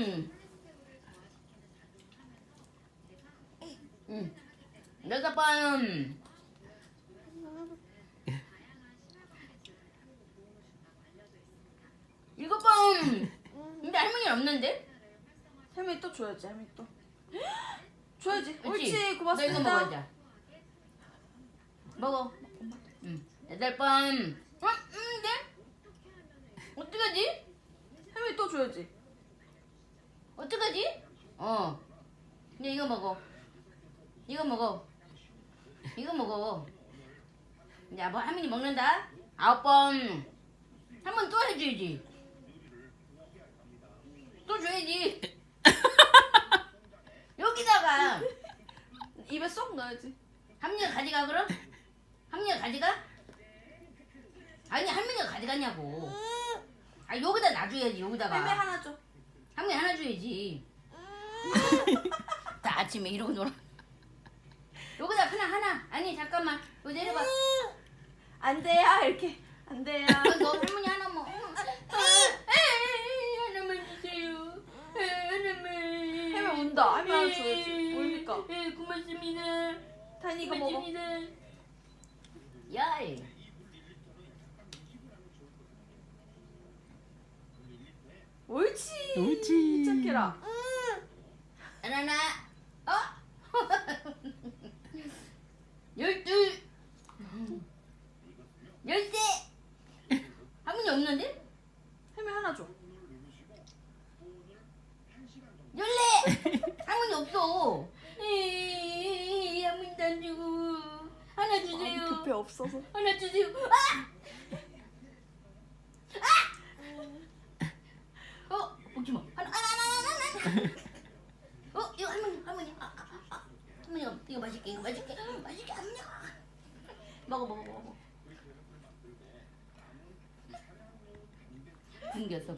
응. 응. 여섯 번. 일곱 번. 근데 할머니는 없는데? 할머니 또 줘야지 할머니 또 줘야지 그치? 옳지 너 이거 고맙습니다 먹어 이제. 먹어. 응. 여덟 번. 어? 응, 네? 어떡하지? 할머니 또 줘야지 어떡하지? 어. 근데 이거 먹어. 이거 먹어. 이거 먹어. 이제 아버 할머니 먹는다. 아홉 번. 한 번 또 해줘야지. 또 줘야지. 여기다가 입에 쏙 넣어야지 할머니가 가져가 그럼? 할머니가 가져가? 아니 할머니가 가져가냐고. 아 여기다 놔줘야지 여기다가. 할머니 하나 줘 할머니 하나 줘야지. 나 아침에 이러고 놀아. 여기다 하나 하나. 아니 잠깐만. 이거 내려봐. 안 돼요 이렇게 안 돼요 너, 너 할머니 하나 먹어. 하나만 주세요. 하나만. 할머니 운다 할머니 줘야지 뭡니까 예, 고맙습니다. 다니 이거 먹어 고맙습니다. 야이. 옳지. 옳지. 착해라. 하나 어? 열둘 열세. 할머니 없는데? 할머니 하나 줘. 열네. 할머니 없어. 에이, 할머니도 안 주고. 하나 주세요. 급해 없어서. 하나 주세요. 아! 아! 어? 먹지 마 하나 하나 하나 하나 하나 어? 이거 할머니 할머니 아, 아, 아, 아. 할머니 이거, 맛있게 이거 맛있게 맛있게 할머니 먹어 먹어 먹어 먹어 굶겼어